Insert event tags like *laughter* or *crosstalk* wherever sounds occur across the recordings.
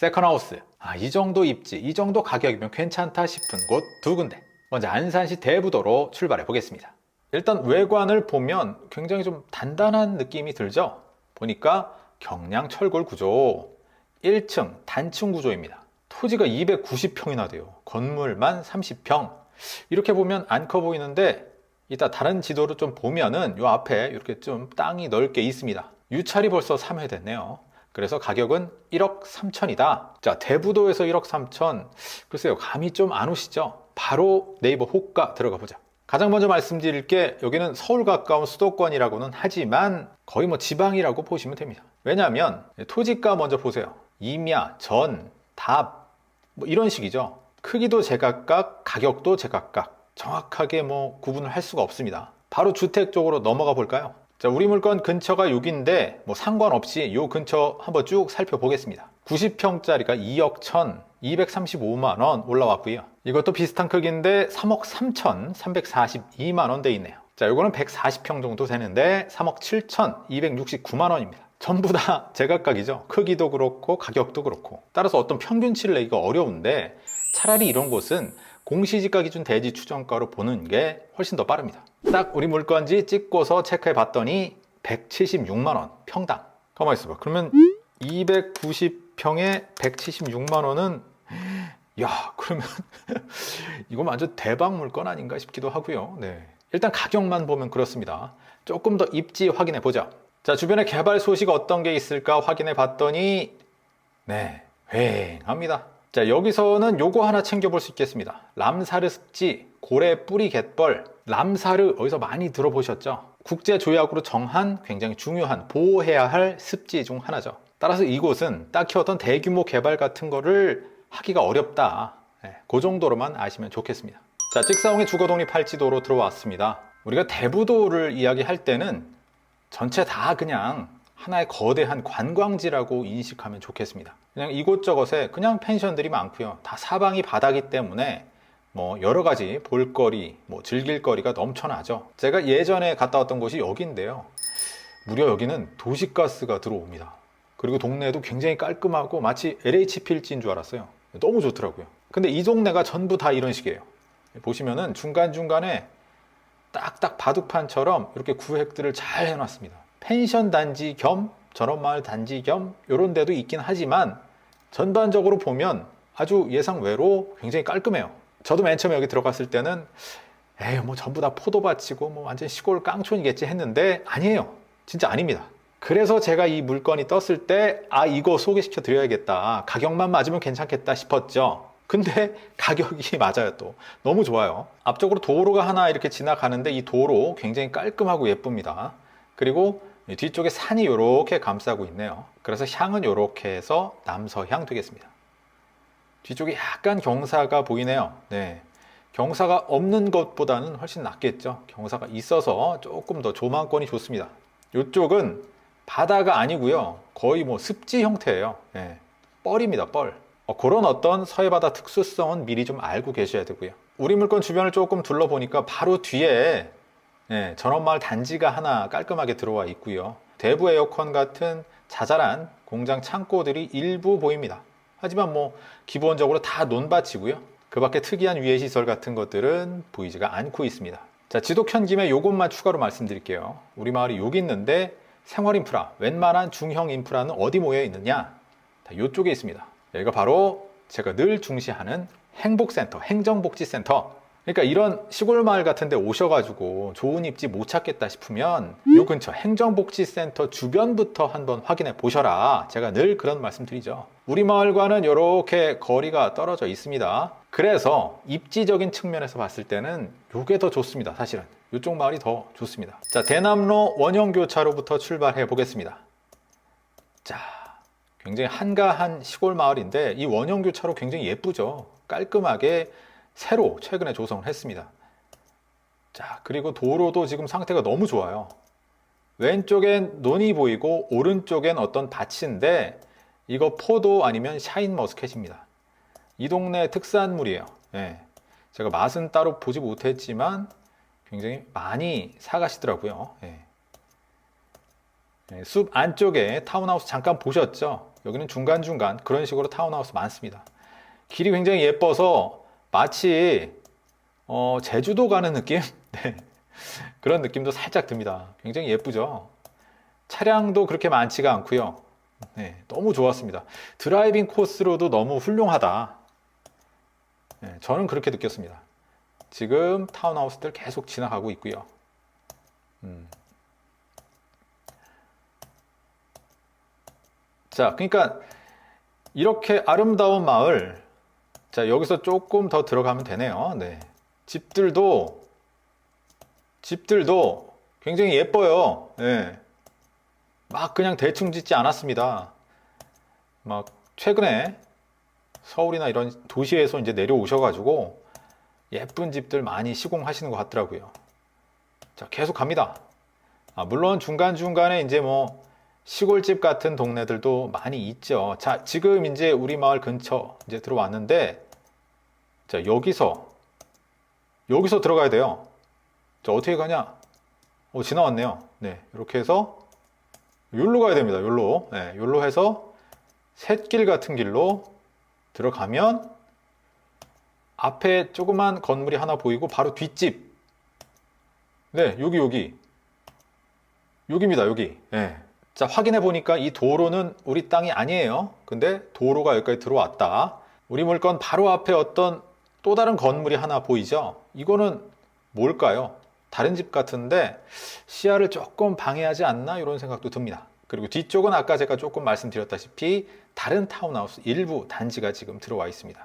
세컨하우스. 아, 이 정도 입지, 이 정도 가격이면 괜찮다 싶은 곳 두 군데. 먼저 안산시 대부도로 출발해 보겠습니다. 일단 외관을 보면 굉장히 좀 단단한 느낌이 들죠? 보니까 경량 철골 구조, 1층 단층 구조입니다. 토지가 290평이나 돼요. 건물만 30평. 이렇게 보면 안 커 보이는데 이따 다른 지도를 좀 보면은 요 앞에 이렇게 좀 땅이 넓게 있습니다. 유찰이 벌써 3회 됐네요. 그래서 가격은 1억 3천이다. 자, 대부도에서 1억 3천. 글쎄요, 감이 좀 안 오시죠? 바로 네이버 호가 들어가 보자. 가장 먼저 말씀드릴 게 여기는 서울 가까운 수도권이라고는 하지만 거의 뭐 지방이라고 보시면 됩니다. 왜냐하면 토지가 먼저 보세요. 임야, 전, 답, 뭐 이런 식이죠. 크기도 제각각, 가격도 제각각. 정확하게 뭐 구분을 할 수가 없습니다. 바로 주택 쪽으로 넘어가 볼까요? 자, 우리 물건 근처가 여기인데 뭐 상관없이 요 근처 한번 쭉 살펴보겠습니다. 90평짜리가 2억 1천 235만 원 올라왔고요. 이것도 비슷한 크기인데 3억 3천 342만 원돼 있네요. 자, 요거는 140평 정도 되는데 3억 7천 269만 원입니다. 전부 다 *laughs* 제각각이죠. 크기도 그렇고 가격도 그렇고. 따라서 어떤 평균치를 내기가 어려운데 차라리 이런 곳은 공시지가 기준 대지 추정가로 보는 게 훨씬 더 빠릅니다. 딱 우리 물건지 찍고서 체크해 봤더니 176만 원 평당. 가만 있어봐. 그러면 290평에 176만 원은 야 그러면 *laughs* 이거 완전 대박 물건 아닌가 싶기도 하고요. 네. 일단 가격만 보면 그렇습니다. 조금 더 입지 확인해 보죠. 자 주변에 개발 소식 어떤 게 있을까 확인해 봤더니 네 휑합니다. 자 여기서는 요거 하나 챙겨볼 수 있겠습니다. 람사르 습지, 고래 뿌리 갯벌, 람사르 어디서 많이 들어보셨죠? 국제 조약으로 정한 굉장히 중요한 보호해야 할 습지 중 하나죠. 따라서 이곳은 딱히 어떤 대규모 개발 같은 거를 하기가 어렵다. 네, 그 정도로만 아시면 좋겠습니다. 자, 찍사홍의 주거독립 팔지도로 들어왔습니다. 우리가 대부도를 이야기할 때는 전체 다 그냥 하나의 거대한 관광지라고 인식하면 좋겠습니다. 그냥 이곳저곳에 그냥 펜션들이 많고요. 다 사방이 바다기 때문에 뭐 여러 가지 볼거리, 뭐 즐길거리가 넘쳐나죠. 제가 예전에 갔다 왔던 곳이 여기인데요. 무려 여기는 도시가스가 들어옵니다. 그리고 동네도 굉장히 깔끔하고 마치 LH 필지인 줄 알았어요. 너무 좋더라고요. 근데 이 동네가 전부 다 이런 식이에요. 보시면은 중간중간에 딱딱 바둑판처럼 이렇게 구획들을 잘 해놨습니다. 펜션 단지 겸 전원마을 단지 겸 이런 데도 있긴 하지만 전반적으로 보면 아주 예상 외로 굉장히 깔끔해요. 저도 맨 처음에 여기 들어갔을 때는 에이 뭐 전부 다 포도밭이고 뭐 완전 시골 깡촌이겠지 했는데 아니에요. 진짜 아닙니다. 그래서 제가 이 물건이 떴을 때 아 이거 소개시켜 드려야겠다. 가격만 맞으면 괜찮겠다 싶었죠. 근데 *laughs* 가격이 맞아요 또 너무 좋아요 앞쪽으로 도로가 하나 이렇게 지나가는데 이 도로 굉장히 깔끔하고 예쁩니다 그리고 뒤쪽에 산이 이렇게 감싸고 있네요. 그래서 향은 이렇게 해서 남서향 되겠습니다. 뒤쪽에 약간 경사가 보이네요. 네. 경사가 없는 것보다는 훨씬 낫겠죠? 경사가 있어서 조금 더 조망권이 좋습니다. 이쪽은 바다가 아니고요. 거의 뭐 습지 형태예요. 네. 뻘입니다 뻘. 어, 그런 어떤 서해바다 특수성은 미리 좀 알고 계셔야 되고요. 우리 물건 주변을 조금 둘러보니까 바로 뒤에 예, 전원마을 단지가 하나 깔끔하게 들어와 있고요. 대부 에어컨 같은 자잘한 공장 창고들이 일부 보입니다. 하지만 뭐 기본적으로 다 논밭이고요. 그 밖에 특이한 유해 시설 같은 것들은 보이지가 않고 있습니다. 자, 지도 켠 김에 요것만 추가로 말씀드릴게요. 우리 마을이 여기 있는데 생활 인프라, 웬만한 중형 인프라는 어디 모여 있느냐? 다 이쪽에 있습니다. 여기가 바로 제가 늘 중시하는 행복센터, 행정복지센터. 그러니까 이런 시골 마을 같은 데 오셔가지고 좋은 입지 못 찾겠다 싶으면 요 근처 행정복지센터 주변부터 한번 확인해 보셔라. 제가 늘 그런 말씀 드리죠. 우리 마을과는 이렇게 거리가 떨어져 있습니다. 그래서 입지적인 측면에서 봤을 때는 요게 더 좋습니다. 사실은. 이쪽 마을이 더 좋습니다. 자, 대남로 원형 교차로부터 출발해 보겠습니다. 자, 굉장히 한가한 시골 마을인데 이 원형 교차로 굉장히 예쁘죠. 깔끔하게 새로 최근에 조성을 했습니다. 자, 그리고 도로도 지금 상태가 너무 좋아요. 왼쪽엔 논이 보이고 오른쪽엔 어떤 밭인데 이거 포도 아니면 샤인 머스켓입니다. 이 동네 특산물이에요. 예. 제가 맛은 따로 보지 못했지만 굉장히 많이 사가시더라고요. 예. 네, 숲 안쪽에 타운하우스 잠깐 보셨죠? 여기는 중간중간 그런 식으로 타운하우스 많습니다. 길이 굉장히 예뻐서 마치 어, 제주도 가는 느낌? *laughs* 네. 그런 느낌도 살짝 듭니다. 굉장히 예쁘죠? 차량도 그렇게 많지가 않고요. 네, 너무 좋았습니다. 드라이빙 코스로도 너무 훌륭하다. 네, 저는 그렇게 느꼈습니다. 지금 타운하우스들 계속 지나가고 있고요. 음. 자, 그러니까 이렇게 아름다운 마을, 자, 여기서 조금 더 들어가면 되네요. 네. 집들도, 집들도 굉장히 예뻐요. 네. 막 그냥 대충 짓지 않았습니다. 막 최근에 서울이나 이런 도시에서 이제 내려오셔가지고 예쁜 집들 많이 시공하시는 것 같더라고요. 자, 계속 갑니다. 아, 물론 중간중간에 이제 뭐 시골집 같은 동네들도 많이 있죠. 자, 지금 이제 우리 마을 근처 이제 들어왔는데, 자, 여기서, 여기서 들어가야 돼요. 자, 어떻게 가냐? 어, 지나왔네요. 네, 이렇게 해서, 여기로 가야 됩니다. 여기로. 네, 여기로 해서, 샛길 같은 길로 들어가면, 앞에 조그만 건물이 하나 보이고, 바로 뒷집. 네, 여기, 여기. 여기입니다, 여기. 네. 자, 확인해 보니까 이 도로는 우리 땅이 아니에요. 근데 도로가 여기까지 들어왔다. 우리 물건 바로 앞에 어떤 또 다른 건물이 하나 보이죠? 이거는 뭘까요? 다른 집 같은데 시야를 조금 방해하지 않나 이런 생각도 듭니다. 그리고 뒤쪽은 아까 제가 조금 말씀드렸다시피 다른 타운하우스 일부 단지가 지금 들어와 있습니다.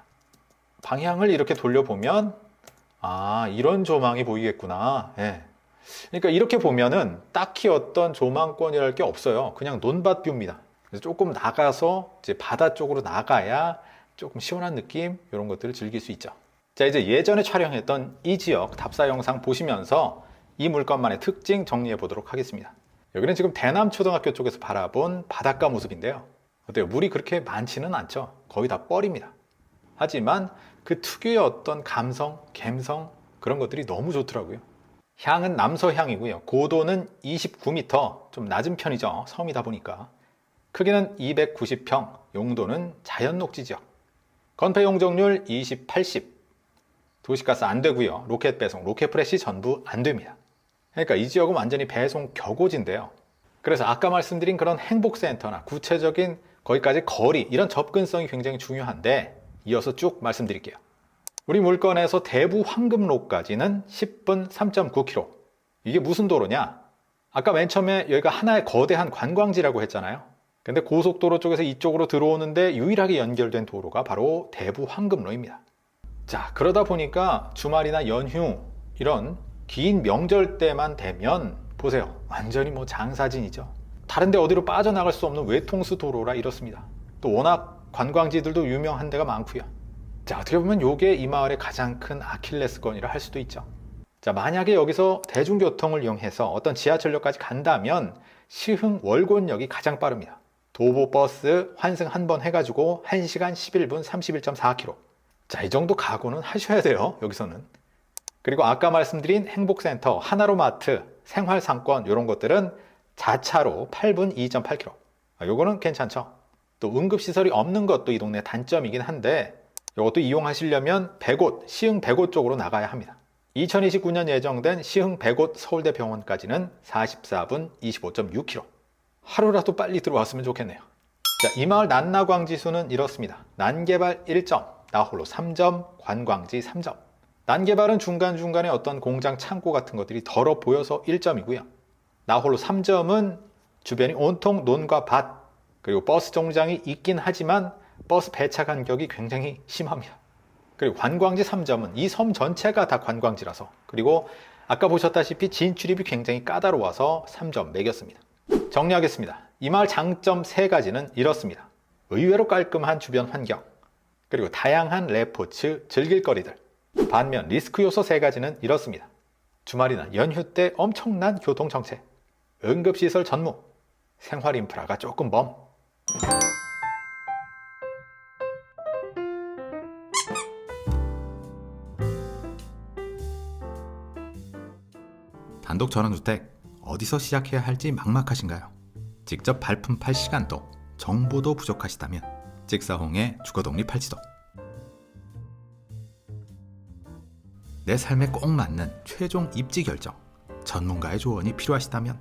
방향을 이렇게 돌려보면 아 이런 조망이 보이겠구나. 예. 그러니까 이렇게 보면은 딱히 어떤 조망권이랄 게 없어요. 그냥 논밭 뷰입니다. 그래서 조금 나가서 이제 바다 쪽으로 나가야 조금 시원한 느낌 이런 것들을 즐길 수 있죠. 자 이제 예전에 촬영했던 이 지역 답사 영상 보시면서 이 물건만의 특징 정리해 보도록 하겠습니다. 여기는 지금 대남초등학교 쪽에서 바라본 바닷가 모습인데요. 어때요? 물이 그렇게 많지는 않죠. 거의 다 뻘입니다. 하지만 그 특유의 어떤 감성, 감성 그런 것들이 너무 좋더라고요. 향은 남서향이고요. 고도는 29m, 좀 낮은 편이죠. 섬이다 보니까. 크기는 290평, 용도는 자연 녹지 지역. 건폐 용적률 20, 80. 도시가스 안 되고요. 로켓 배송, 로켓 프레시 전부 안 됩니다. 그러니까 이 지역은 완전히 배송 격오지인데요. 그래서 아까 말씀드린 그런 행복센터나 구체적인 거기까지 거리, 이런 접근성이 굉장히 중요한데 이어서 쭉 말씀드릴게요. 우리 물건에서 대부 황금로까지는 10분 3.9km. 이게 무슨 도로냐? 아까 맨 처음에 여기가 하나의 거대한 관광지라고 했잖아요. 근데 고속도로 쪽에서 이쪽으로 들어오는데 유일하게 연결된 도로가 바로 대부 황금로입니다. 자, 그러다 보니까 주말이나 연휴 이런 긴 명절 때만 되면 보세요. 완전히 뭐 장사진이죠. 다른데 어디로 빠져나갈 수 없는 외통수 도로라 이렇습니다. 또 워낙 관광지들도 유명한 데가 많고요. 자, 어떻게 보면 이게 이 마을의 가장 큰 아킬레스건이라 할 수도 있죠. 자, 만약에 여기서 대중교통을 이용해서 어떤 지하철역까지 간다면 시흥 월곤역이 가장 빠릅니다. 도보버스 환승 한 번 해가지고 1시간 11분 31.4km. 자, 이 정도 각오는 하셔야 돼요, 여기서는. 그리고 아까 말씀드린 행복센터, 하나로마트, 생활상권, 이런 것들은 자차로 8분 2.8km. 아, 요거는 괜찮죠. 또 응급시설이 없는 것도 이 동네 단점이긴 한데, 이것도 이용하시려면 백옷, 시흥 백옷 쪽으로 나가야 합니다. 2029년 예정된 시흥 백옷 서울대 병원까지는 44분 25.6km. 하루라도 빨리 들어왔으면 좋겠네요. 자, 이 마을 난나광 지수는 이렇습니다. 난개발 1점, 나홀로 3점, 관광지 3점. 난개발은 중간중간에 어떤 공장 창고 같은 것들이 덜어 보여서 1점이고요. 나홀로 3점은 주변이 온통 논과 밭, 그리고 버스 정류장이 있긴 하지만 버스 배차 간격이 굉장히 심합니다. 그리고 관광지 3점은 이 섬 전체가 다 관광지라서 그리고 아까 보셨다시피 진출입이 굉장히 까다로워서 3점 매겼습니다. 정리하겠습니다. 이 마을 장점 3가지는 이렇습니다. 의외로 깔끔한 주변 환경 그리고 다양한 레포츠 즐길 거리들 반면 리스크 요소 3가지는 이렇습니다. 주말이나 연휴 때 엄청난 교통 정체 응급시설 전무 생활 인프라가 조금 먼 단독 전원주택 어디서 시작해야 할지 막막하신가요? 직접 발품 팔 시간도 정보도 부족하시다면 찍사홍의 주거독립 팔지도 내 삶에 꼭 맞는 최종 입지 결정 전문가의 조언이 필요하시다면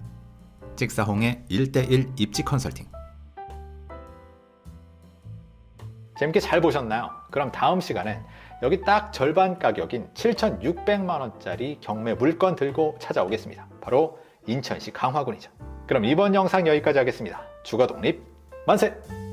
찍사홍의 1대1 입지 컨설팅 재밌게 잘 보셨나요? 그럼 다음 시간엔 여기 딱 절반 가격인 7,600만 원짜리 경매 물건 들고 찾아오겠습니다. 바로 인천시 강화군이죠. 그럼 이번 영상 여기까지 하겠습니다. 주거 독립 만세!